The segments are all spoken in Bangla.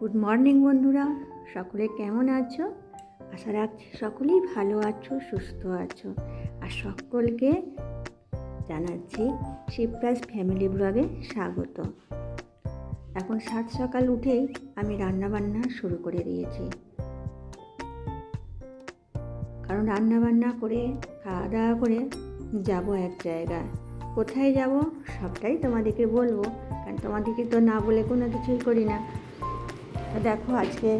গুড মর্নিং বন্ধুরা, সকলে কেমন আছো? আশা রাখছি সকলেই ভালো আছো, সুস্থ আছো। আর সকলকে জানাচ্ছি শিবরাজ ফ্যামিলি ব্লগে স্বাগত। এখন সাত সকাল উঠেই আমি রান্নাবান্না শুরু করে দিয়েছি। কারণ রান্নাবান্না করে খাওয়া দাওয়া করে যাব এক জায়গায়। কোথায় যাব, সবটাই তোমাদেরকে বলব। কারণ তোমাদেরকে তো না বলে কোনো কিছুই করি না। দেখো আজকে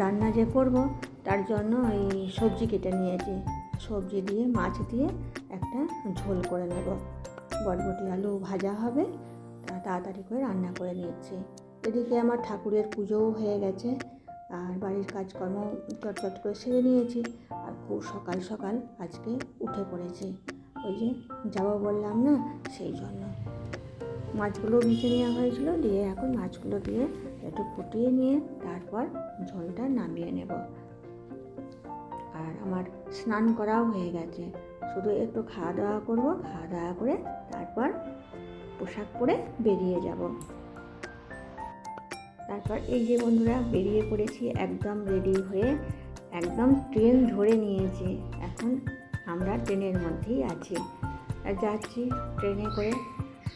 রান্না যে করব, তার জন্য ওই সবজি কেটে নিয়েছি। সবজি দিয়ে, মাছ দিয়ে একটা ঝোল করে নেব। বরবটি আলু ভাজা হবে তাড়াতাড়ি করে রান্না করে নিচ্ছি। এদিকে আমার ঠাকুরের পুজোও হয়ে গেছে, আর বাড়ির কাজকর্ম চটচট করে সেরে নিয়েছি, আর খুব সকাল সকাল আজকে উঠে পড়েছি। ওই যে যাব বললাম না, সেই জন্য। মাছগুলো ভেজে নেওয়া হয়েছিল, দিয়ে এখন মাছগুলো দিয়ে একটু ফুটিয়ে নিয়ে তারপর ঝোলটা নামিয়ে নেব। আর আমার স্নান করাও হয়ে গেছে। শুধু একটু খাওয়া দাওয়া করব, খাওয়া দাওয়া করে তারপর পোশাক পরে বেরিয়ে যাব। তারপর এই যে বন্ধুরা, বেরিয়ে পড়েছি, একদম রেডি হয়ে একদম ট্রেন ধরে নিয়েছি। এখন আমরা ট্রেনের মধ্যেই আছি। যাচ্ছি ট্রেনে করে।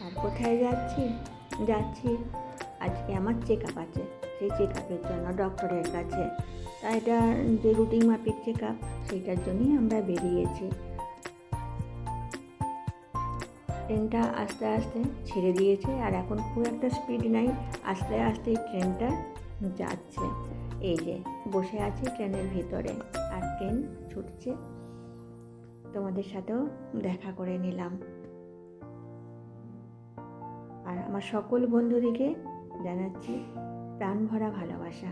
আর কোথায় যাচ্ছি? যাচ্ছি আজকে আমার চেক আপ আছে। সেই চেক আপের জন্য ডক্টরের কাছে। তা এটা যে রুটিন মাফিক চেক আপ সেইটার জন্যই আমরা বেরিয়েছি। ট্রেনটা আস্তে আস্তে ছেড়ে দিয়েছে আর এখন খুব একটা স্পিড নাই। আস্তে আস্তে ট্রেনটা যাচ্ছে। এই যে, বসে আছি ট্রেনের ভিতরে আর ট্রেন ছুটছে। তোমাদের সাথেও দেখা করে নিলাম। আর আমার সকল বন্ধুদিকে জানাচ্ছি প্রাণ ভরা ভালোবাসা।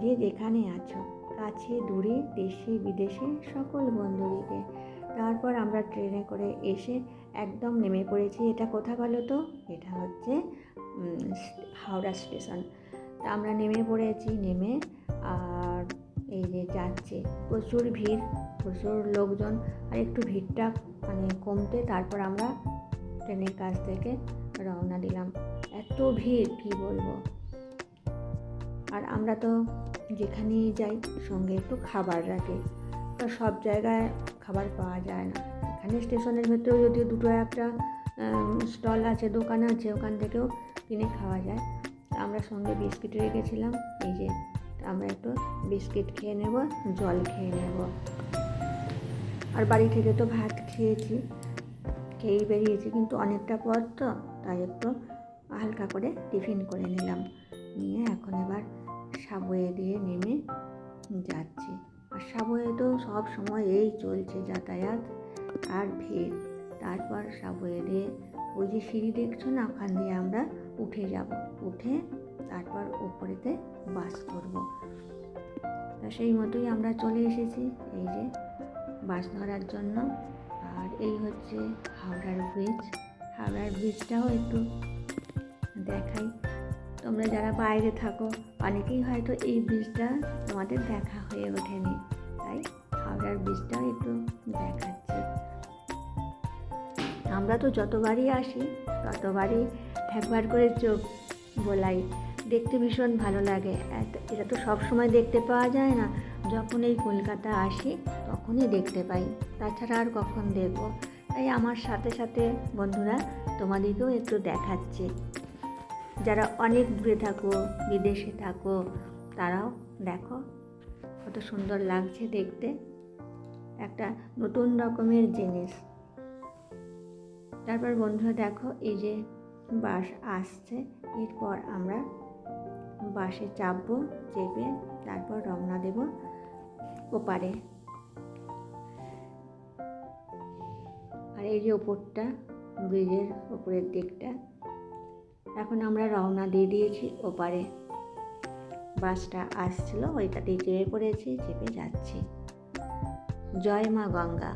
যে যেখানে আছো, কাছে, দূরে, দেশে, বিদেশে, সকল বন্ধুদিকে। তারপর আমরা ট্রেনে করে এসে একদম নেমে পড়েছি। এটা কোথা বলো তো? এটা হচ্ছে হাওড়া স্টেশন। তা আমরা নেমে পড়েছি, নেমে, আর এই যে যাচ্ছে, প্রচুর ভিড়, প্রচুর লোকজন, আর একটু ভিড়টা মানে কমতে, তারপর আমরা ট্রেনের কাছ থেকে রওনা দিলাম। এত ভিড়, কি বলব? আর আমরা তো যেখানেই যাই, সঙ্গে একটু খাবার রাখি। তো সব জায়গায় খাবার পাওয়া যায় না। এখানে স্টেশনের ভেতরেও যদিও দুটো একটা স্টল আছে, দোকান আছে, ওখান থেকেও কিনে খাওয়া যায়। আমরা সঙ্গে বিস্কিট রেখেছিলাম। এই যে আমরা একটু বিস্কিট খেয়ে নেব, জল খেয়ে নেব। আর বাড়ি থেকে তো ভাত খেয়েছি। খেয়েই বেরিয়েছি কিন্তু অনেকটা পর তো, তাই একটু হালকা করে টিফিন করে নিলাম। নিয়ে এখন এবার সাবয়ে দিয়ে নেমে যাচ্ছি। আর সাবয়ে তো সব সময় এই চলছে যাতায়াত আর ভিড়। তারপর সাবয়ে দিয়ে ওই যে সিঁড়ি দেখছ না, ওখান দিয়ে আমরা উঠে যাব। উঠে তারপর উপরেতে বাস করব তা সেই মতোই আমরা চলে এসেছি এই যে বাস ধরার জন্য। এই হচ্ছে হাওড়ার ব্রিজ হাওড়ার ব্রিজটাও একটু দেখাই। তোমরা যারা বাইরে থাকো, অনেকেই হয়তো এই ব্রিজটা তোমাদের দেখা হয়ে ওঠেনি। তাই হাওড়ার ব্রিজটাও একটু দেখাচ্ছি। আমরা তো যতবারই আসি, ততবারই একবার করে চোখ বোলাই। দেখতে ভীষণ ভালো লাগে। এটা তো সব সময় দেখতে পাওয়া যায় না। যখন এই কলকাতা আসি তখনই দেখতে পাই, তাছাড়া আর কখন দেখব? তাই আমার সাথে সাথে বন্ধুরা তোমাদেরকেও একটু দেখাচ্ছি। যারা অনেক দূরে থাকো, বিদেশে থাকো, তারাও দেখো। কত সুন্দর লাগছে দেখতে। একটা নতুন রকমের জিনিস। তারপর বন্ধুরা দেখো, এই যে বাস আসছে। এরপর আমরা বাসে চাপবো, চেপে তারপর রওনা দেব ওপারে। এই যে ওপরটা ব্রিজের ওপরের দিকটা, এখন আমরা রওনা দিয়ে দিয়েছি ওপারে। বাসটা আসছিল ওইটাতেই চেপে পড়েছি, চেপে যাচ্ছি। জয় মা গঙ্গা।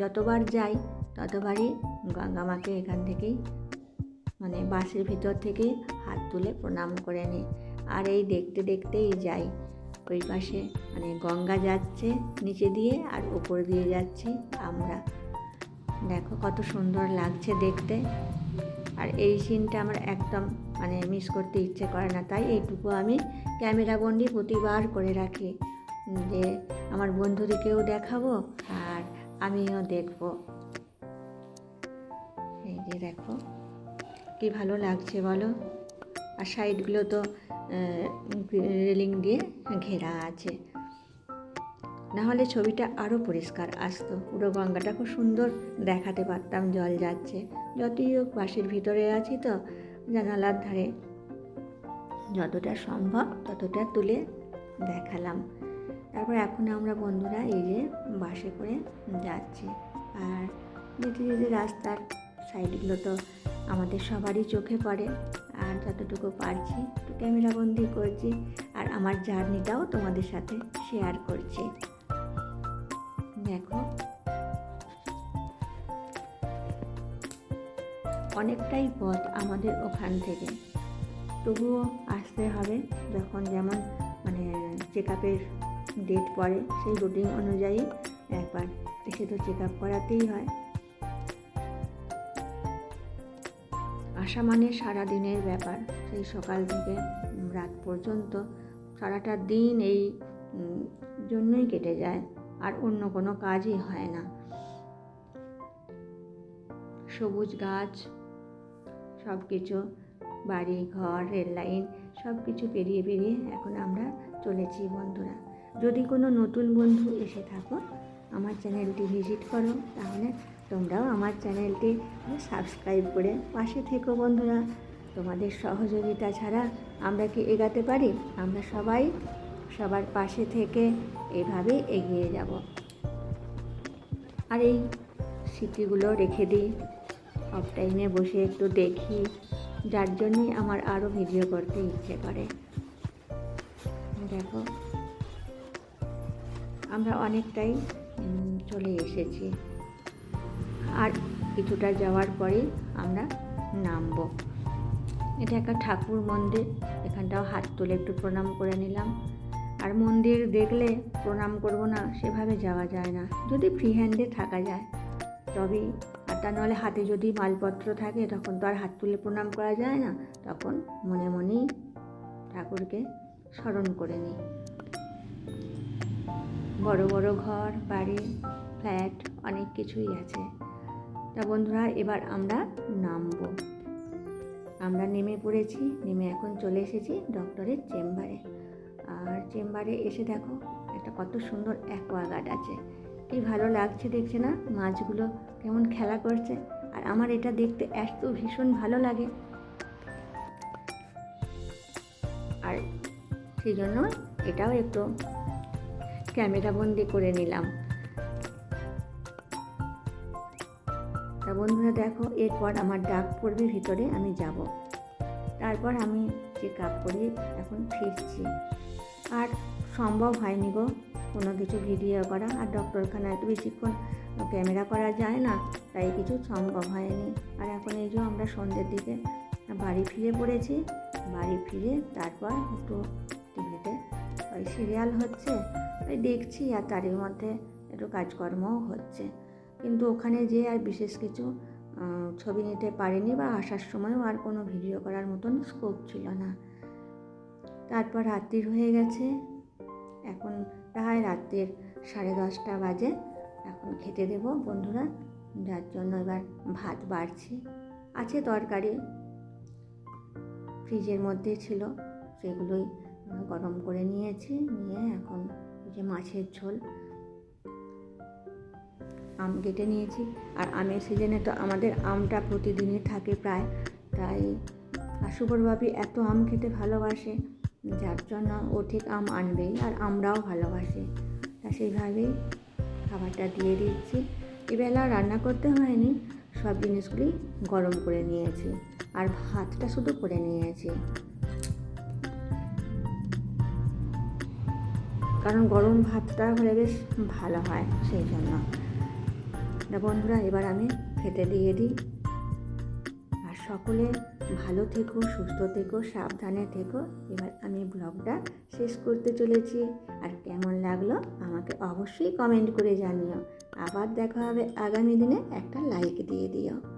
যতবার যাই, ততবারই গঙ্গা মাকে এখান থেকেই মানে বাসের ভিতর থেকেই হাত তুলে প্রণাম করে নিই আর এই দেখতে দেখতেই যাই, ওই পাশে মানে গঙ্গা যাচ্ছে, নিচে দিয়ে আর উপর দিয়ে যাচ্ছি আমরা। দেখো কত সুন্দর লাগছে দেখতে। আর এই সিনটা আমার একদম মানে মিস করতে ইচ্ছে করে না। তাই এইটুকু আমি ক্যামেরা বন্দি প্রতিবার করে রাখি, যে আমার বন্ধুদেরকেও দেখাবো আর আমিও দেখব। এই যে দেখো, কি ভালো লাগছে বলো? আর সাইডগুলো তো রেলিং দিয়ে ঘেরা আছে। না হলে ছবিটা আরও পরিষ্কার আসতো। পুরো গঙ্গাটা খুব সুন্দর দেখাতে পারতাম, জল যাচ্ছে। যতই হোক বাসের ভিতরে আছি তো, জানালার ধারে। যতটা সম্ভব ততটা তুলে দেখালাম। তারপর এখন আমরা বন্ধুরা এই যে বাসে করে যাচ্ছি। আর যেতে যেতে রাস্তার সাইডগুলো তো আমাদের সবারই চোখে পড়ে। আর যতটুকু পারছি ক্যামেরাবন্দি করছি। আর আমার জার্নিটাও তোমাদের সাথে শেয়ার করছি। দেখো। অনেকটাই পথ আমাদের ওখান থেকে। তবুও আসতে হবে যখন যেমন মানে চেক আপের ডেট পড়ে সেই রুটিন অনুযায়ী একবার এসে তো চেক আপ করাতেই হয়। আসা মানে সারা দিনের ব্যাপার। সেই সকাল থেকে রাত পর্যন্ত সারাটা দিন এই জন্যই কেটে যায় আর অন্য কোনো কাজই হয় না। সবুজ গাছ সব কিছু বাড়ি, ঘর, রেল লাইন সব কিছু পেরিয়ে পেরিয়ে এখন আমরা চলেছি বন্ধুরা। যদি কোনো নতুন বন্ধু এসে থাকো, আমার চ্যানেলটি ভিজিট করো, তাহলে তোমরাও আমার চ্যানেলটি সাবস্ক্রাইব করে পাশে থেকো বন্ধুরা। তোমাদের সহযোগিতা ছাড়া আমরা কি এগাতে পারি? আমরা সবাই সবার পাশে থেকে এভাবেই এগিয়ে যাব। আর এই স্মৃতিগুলো রেখে দিই। অফ টাইমে বসে একটু দেখি, যার জন্যই আমার আরও ভিডিও করতে ইচ্ছে করে। দেখো, আমরা অনেকটাই চলে এসেছি। আর কিছুটা যাওয়ার পরে আমরা নামবো। এটা একটা ঠাকুর মন্দির। এখানটাও হাত তুলে একটু প্রণাম করে নিলাম। আর মন্দির দেখলে প্রণাম করব না, সেভাবে যাওয়া যায় না। যদি ফ্রি হ্যান্ডে থাকা যায়, তবেই। আর তা নাহলে হাতে যদি মালপত্র থাকে, তখন তো আর হাত তুলে প্রণাম করা যায় না। তখন মনে মনেই ঠাকুরকে স্মরণ করে নিই। বড় বড় ঘর, বাড়ি, ফ্ল্যাট, অনেক কিছুই আছে। তা বন্ধুরা, এবার আমরা নামবো। আমরা নেমে পড়েছি, নেমে এখন চলে এসেছি ডক্টরের চেম্বারে। আর চেম্বারে এসে দেখো, একটা কত সুন্দর অ্যাকোয়াগার্ড আছে। কি ভালো লাগছে দেখছে না? মাছগুলো কেমন খেলা করছে। আর আমার এটা দেখতে এত ভীষণ ভালো লাগে। আর সেই জন্য এটাও একটু ক্যামেরা বন্দি করে নিলাম। বন্ধুরা দেখো, এরপর আমার ডাক পড়বে ভিতরে, আমি যাব। তারপর আমি চেক আপ করে, এখন ফিরছি। আর সম্ভব হয়নি গো কোনো কিছু ভিডিও করা, আর ডক্টরখানা একটু বেশিক্ষণ ক্যামেরা করা যায় না, তাই কিছু সম্ভব হয়নি। আর এখন এই যে আমরা সন্ধ্যের দিকে বাড়ি ফিরে পড়েছি, বাড়ি ফিরে তারপর একটু টিভিতে ওই সিরিয়াল হচ্ছে, ওই দেখছি, আর তারই মধ্যে একটু কাজকর্মও হচ্ছে। কিন্তু ওখানে যে আর বিশেষ কিছু ছবি নিতে পারিনি বা আসার সময়ও আর কোনো ভিডিও করার মতন স্কোপ ছিল না। তারপর রাত্রির হয়ে গেছে। এখন প্রায় রাত্রির সাড়ে দশটা বাজে। এখন খেতে দেবো বন্ধুরা, যার জন্য এবার ভাত বাড়ছি। আছে তরকারি ফ্রিজের মধ্যে ছিল, সেগুলোই গরম করে নিয়েছি। নিয়ে এখন যে মাছের ঝোল আম কেটে নিয়েছি। আর আমের সিজনে তো আমাদের আমটা প্রতিদিনই থাকে প্রায়। তাই আর শুভরবাবি এত আম খেতে ভালোবাসে, যার জন্য ও ঠিক আম আনবেই আর আমরাও ভালোবাসি। তা সেইভাবেই খাবারটা দিয়ে দিচ্ছি। এবেলা রান্না করতে হয়নি, সব জিনিসগুলি গরম করে নিয়েছি আর ভাতটা শুধু করে নিয়েছি। কারণ গরম ভাতটা হলে বেশ ভালো হয় সেই জন্য। তা বন্ধুরা, এবার আমি খেতে দিয়ে দিই। আর সকলে ভালো থেকো, সুস্থ থেকো, সাবধানে থেকো। এবার আমি ব্লগটা শেষ করতে চলেছি। আর কেমন লাগল আমাকে অবশ্যই কমেন্ট করে জানিও। আবার দেখা হবে আগামী দিনে একটা লাইক দিয়ে দিও।